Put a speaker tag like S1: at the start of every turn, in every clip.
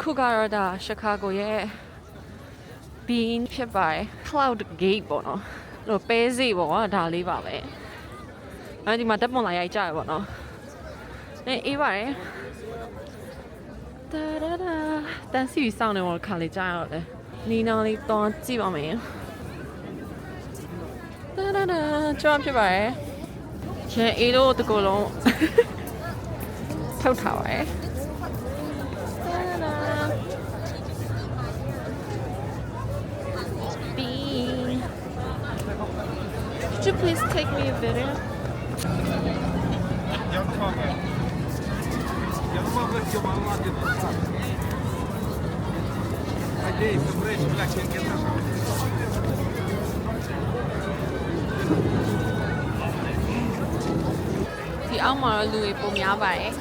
S1: ခုကတော့ဒါရှကာဂိုရဲ့ bean ဖြစ်ပါတယ် cloud gate ပေါ့နော်အဲ့လိုပဲစီပေါ့ဒါလေးပါပဲအဲဒီမှာတက်ပွန်လာရိုက်ကြရပေါ့နော်အဲအေးပါတယ်တာဒါဒါတန်စီစောင်းနေတော့ခါလေးကြားရတော့လေနီနာလေးတော့ကြည့်ပါမယ်တာဒါဒါကြောက်ဖြစ်ပါတယ်ရန်အေးလို့တကူလုံးထုတ်ထားပါတယ်တာဒါ Bean. Could you please take me a video?
S2: Я не могу. Я не могу все молоді поставити. Надіюся, брич, бля, кінки наша.
S1: ဒီအောက်မှာတော့လူတွေပုံများပါတယ်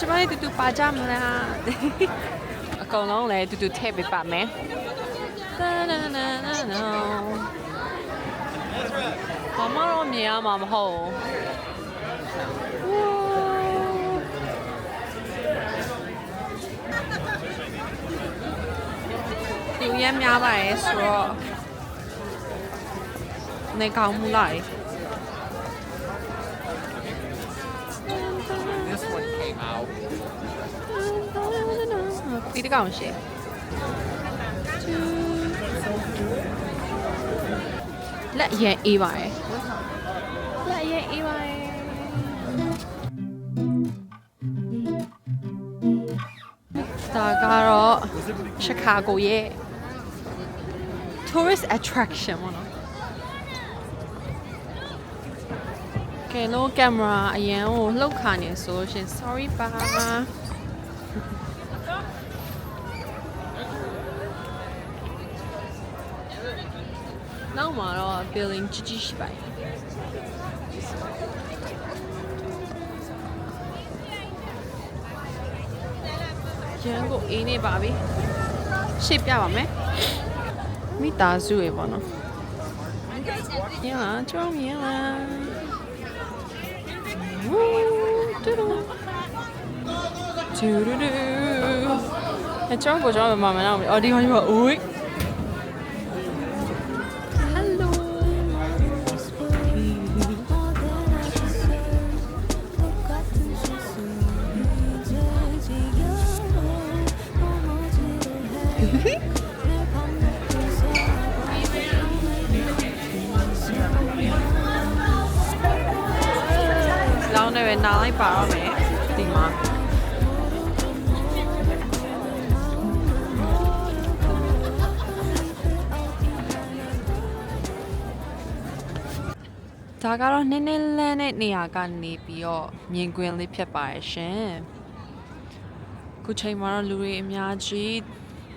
S1: ကျမတို့တူတူပါကြမလားအ ကောင်လုံးလည်းတူတူထည့်ပေးပါမယ်တာနာနာနာနာဘာမှတော့မြင်ရမှာမဟုတ်ဘူးလူရမ်းများပါတယ်ဆိုတော့နေကောင်းမှုလား ပြီးတကောင်ရှေ့လက်အရင်အေးပါတယ်လက်အရင်အေးပါတယ်ဒါကတော့ရှကာဂိုရဲ့ tourist attraction ပေါ့နော်ကဲလို့ကင်မရာအရင်ကိုလှုပ်ခါနေဆိုလို့ရှရင် sorry ပါ က်မှာတော့ building ကြီးကြီးရှိပါတယ်ရန်ကိုအေးနေပါပြီရှေ့ပြပါမယ်မိသားစုရေပေါ့နော်ညလာကြောင်းမြင်လာဝူတူတူတူတူတူအကြောင်းကိုကြောင်းမမနာဘူးအော်ဒီဟောဒီဟောဦး လောင်းနေပဲနားလိုက်ပါတော့မယ်ဒီမှာဒါကတော့နည်းနည်းလန်းတဲ့နေရာကနေပြီးတော့မြင်ကွင်းလေးဖြစ်ပါရဲ့ရှင်။ခုချိန်မှာတော့လူတွေအများကြီး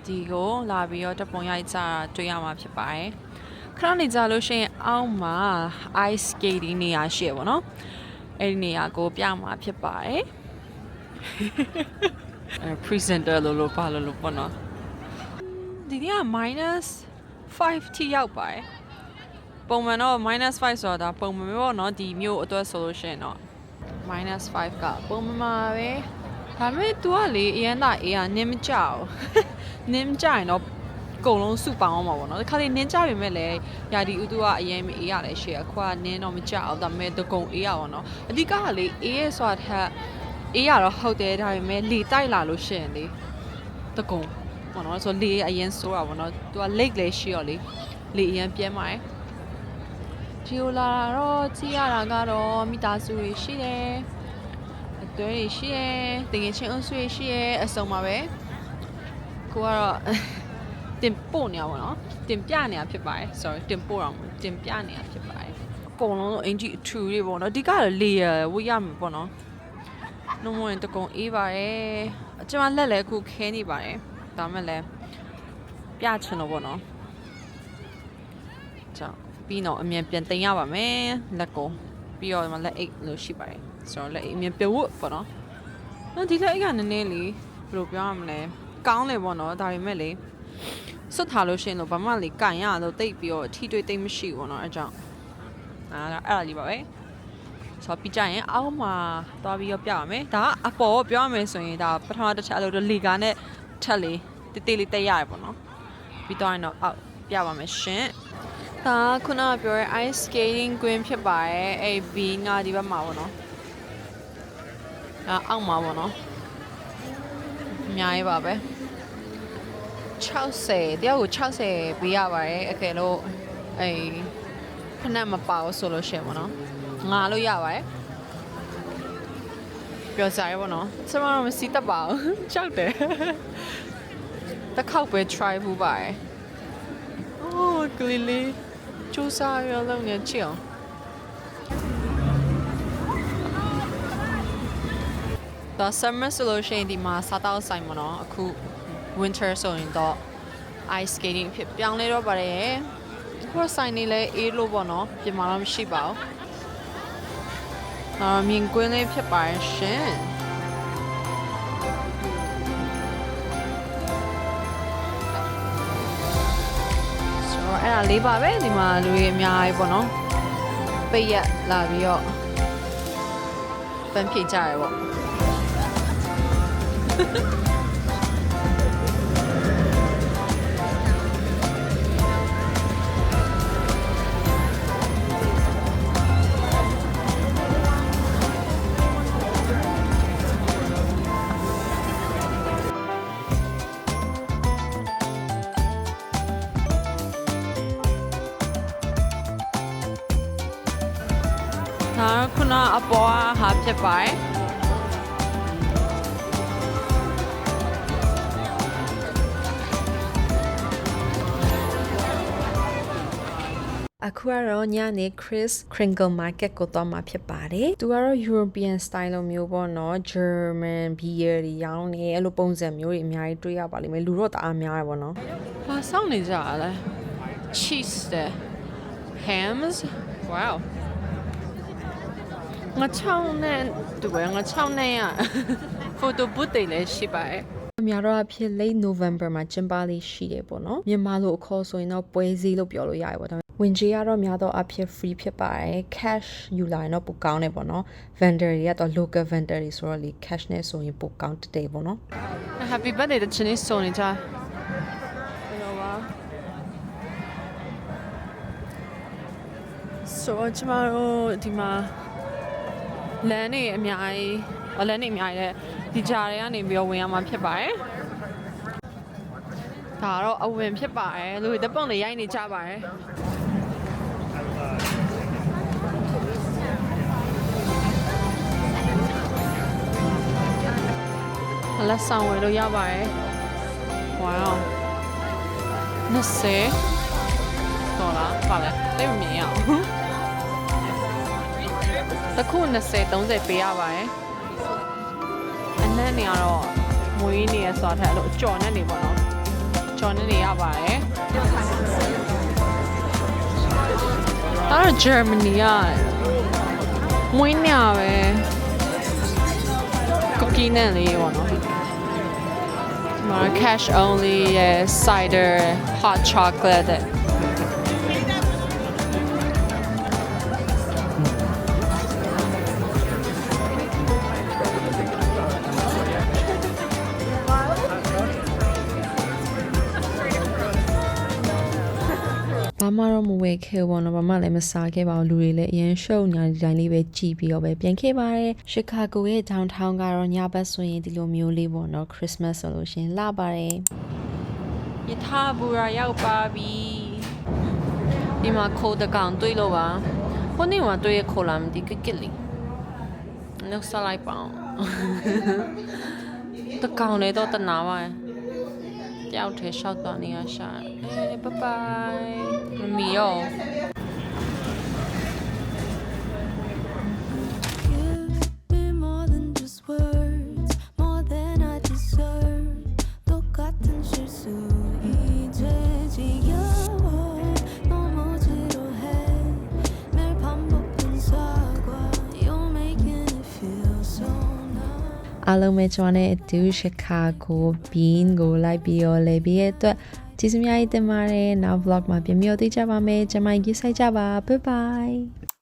S1: ဒီကိုလာပြီးတော့တပ်ပုံရိုက်ကြတာတွေ့ရမှာဖြစ်ပါတယ်။ခဏနေကြလို့ရှိရင်အောက်မှာ ice skating နေရာရှိရပါတော့။ အဲ့ဒီနေရာကိုပြမှာဖြစ်ပါတယ်။အဲ presenter လို့လို့ပါလို့လို့ပေါ့နော်။ဒီနေ့က minus 5ထိရောက်ပါတယ်။ပုံမှန်တော့ minus 5ဆိုတာဒါပုံမှန်ပဲပေါ့နော်ဒီမျိုးအတွက်ဆိုလို့ရှိရင်တော့ minus 5ကပုံမှန်ပါပဲဒါပေမဲ့ तू ကလေအရန်သာအေးကနင်းမကြောက်နင်းမကြရင်တော့ အကုန်လုံးစုပေါင်းအောင်ပါပေါ့နော်ဒီခါလေးနင်းကြပြီမဲ့လေယာဒီဥတုကအရင်မအေးရတယ်ရှေ့ခွာနင်းတော့မကြောက်ဒါပေမဲ့တကုံအေးရပါတော့အဓိကကလေအေးရဆိုတာထက်အေးရတော့ဟုတ်တယ်ဒါပေမဲ့လေတိုက်လာလို့ရှိရင်လေတကုံပေါ့နော်ဆိုလေအရင်ဆိုးတာပေါ့နော် तू က lake လည်းရှိရောလေလေအရင်ပြဲမှာဂျီယိုလာတော့ကြည့်ရတာကတော့မိသားစုတွေရှိတယ်အသွဲတွေရှိတယ်တကယ်ချင်းအုပ်စုတွေရှိတယ်အစုံပါပဲကိုကတော့ တင်ပို့နေရပါတော့တင်ပြနေရဖြစ်ပါတယ် sorry တင်ပို့တော့မဟုတ်တင်ပြနေရဖြစ်ပါတယ်အကုန်လုံးအင်ဂျီအထူတွေပေါ့နော်ဒီကတော့ layer ဝတ်ရမှာပေါ့နော်နှုံးဝင်တကုံအေးပါတယ်အကျမလက်လည်းအခုခဲနေပါတယ်ဒါမဲ့လည်းပြချင်တော့ပေါ့နော်ကြောင့်ပြီးတော့အမြန်ပြန်တင်ရပါမယ်လက်ကိုပြီးတော့ဒီမှာလက်အိတ်လို့ရှိပါတယ်ဆိုတော့လက်အိတ်အမြန်ပြန်ဝတ်ပေါ့နော်နော်ဒီလက်အိတ်ကနည်းနည်းလေးဘယ်လိုပြောရမလဲကောင်းတယ်ပေါ့နော်ဒါပေမဲ့လေ စွတ်ထားလို့ရှိရင်တော့ဘာမှလေကန်ရတော့တိတ်ပြီးတော့အထီးတွေတိတ်မရှိဘူးပေါ့နော်အဲကြောင့်အာအဲ့ဒါလေးပါပဲဆိုတော့ပြီးကြရင်အောက်မှာသွားပြီးတော့ပြပါမယ်ဒါကအပေါ်ကိုပြောရမယ်ဆိုရင်ဒါပထမတစ်ချက်အလုပ်တော့လေကာနဲ့ထက်လေးတိတိလေးတက်ရတယ်ပေါ့နော်ပြီးတော့ရင်တော့အောက်ပြပါမယ်ရှင်ဒါကခုနကပြောရဲ ice skating ကွင်းဖြစ်ပါတယ်အဲ့ B ငါဒီဘက်မှာပေါ့နော်ဒါအောက်မှာပေါ့နော်အများကြီးပါပဲ 60တယောက်ကို60ပေးရပါတယ်အကယ်လို့အဲ့ဖနက်မပါဘူးဆိုလို့ရှိရင်ပေါ့နော်ငါလို့ရပါတယ်ပြောစားရပါတော့ကျွန်တော်တော့မစီးတတ်ပါဘူးကြောက်တယ်တစ်ခေါက်ပဲ try ဘူးပါတယ်အိုးကလေးလေးစူးစားရလုံးနေချစ်အောင်တော့ summer ဆိုလို့ရှိရင်ဒီမှာစားတောက်ဆိုင်မနော်အခု winter ဆိုရင်တော့ ice skating ဖြစ်ပြောင်းလဲတော့ပါတယ်ခုဆိုင်နေလဲအေးလို့ပေါ့နော်ပြင်မာတော့မရှိပါဘူးတော့မြင်ကွင်းလေးဖြစ်ပါရဲ့ရှင်ဆိုတော့အဲ့ဒါလေးပါပဲဒီမှာလူတွေအများကြီးပေါ့နော်ပိတ်ရက်လာပြီးတော့ပန်းဖြေကြရပေါ့ ဖြစ်ပါတယ်အခုကတော့ညနေ Chris Kringle Market ကိုသွားမှာဖြစ်ပါတယ်။သူကတော့ European style လိုမျိုးပေါ့နော် German beer တွေရောင်းနေအဲ့လိုပုံစံမျိုးတွေအများကြီးတွေ့ရပါလိမ့်မယ်။လူတော့တအားများရပါတော့။ဟာစောင့်နေကြရလဲ cheese တဲ့ hams wow ငါချောင်းနဲ့တူပဲငါချောင်းနဲ့ရ photo booth တွေလည်းရှိပါတယ်အများတော့အဖြစ် late November မှာကျင်းပလေးရှိတယ်ပေါ့နော်မြန်မာလိုအခေါ်ဆိုရင်တော့ပွဲစည်းလို့ပြောလို့ရတယ်ပေါ့ဒါပေမဲ့ဝင်ကြီးကတော့များတော့အဖြစ် free ဖြစ်ပါတယ် cash ယူလာရင်တော့ပိုကောင်းတယ်ပေါ့နော် vendor တွေကတော့ local vendor တွေဆိုတော့လေ cash နဲ့ဆိုရင်ပိုကောင်းတဲ့ပေါ့နော် Happy birthday တချင်လေးစုံနေကြဘယ်လိုပါဆိုတော့ကျမတို့ဒီမှာ လမ်းနေအများကြီးအလမ်းနေအများကြီးတဲ့ဒီကြားတွေကနေပြီးတော့ဝင်ရမှာဖြစ်ပါတယ်ဒါတော့အဝင်ဖြစ်ပါတယ်လူတွေတပုံတွေရိုက်နေကြပါတယ်လက်ဆောင်ဝယ်လို့ရပါတယ် wow 20ဒေါ်လာပါလဲသိမမြင်ရအောင် တစ်ခု20 30ပေးရပါတယ်အနက်နေကတော့မွေးနေရဆိုတာထက်အဲ့လိုအကျော်နဲ့နေပေါ့နော်ကျော်နဲ့နေရပါတယ်ဒါတော့ Germany ကမွေးနေရပဲကုကီးနဲ့လေးပေါ့နော်ဒီမှာ cash only ရဲ့ cider hot chocolate ဘာမှတော့မဝယ်ခဲ့ဘူးပေါ့နော်ဘာမှလည်းမစားခဲ့ပါဘူးလူတွေလည်းအရင်ရှုပ်ညာဒီတိုင်းလေးပဲကြည်ပြီးတော့ပဲပြန်ခဲ့ပါတယ်ရှီကာဂိုရဲ့ downtown ကတော့ညဘက်ဆိုရင်ဒီလိုမျိုးလေးပေါ့နော် Christmas ဆိုလို့ရှရင်လာပါတယ်ယထာဘူရာရောက်ပါပြီဒီမှာခိုးတကောင်တွေ့လို့ပါဟိုနေ့ကတွေ့ရခိုးလာမသိကကစ်လီနှုတ်ဆက်လိုက်ပါအောင်တကောင်လေတော့တနာပါရဲ့ တယောက်ထဲရှောက်သွားနေရရှာအဲဘဘိုင်
S3: အားလုံးပဲကျွန်တော်နဲ့အတူရှီကာဂိုဘင်းကိုလိုက်ပြီးတော့လေပြီးရဲ့အတွက်ကျေးဇူးများကြီးတင်ပါတယ်နောက် vlog မှာပြန်ပြီးတော့တွေ့ကြပါမယ်ကျွန်မကြီးစိုက်ကြပါ bye bye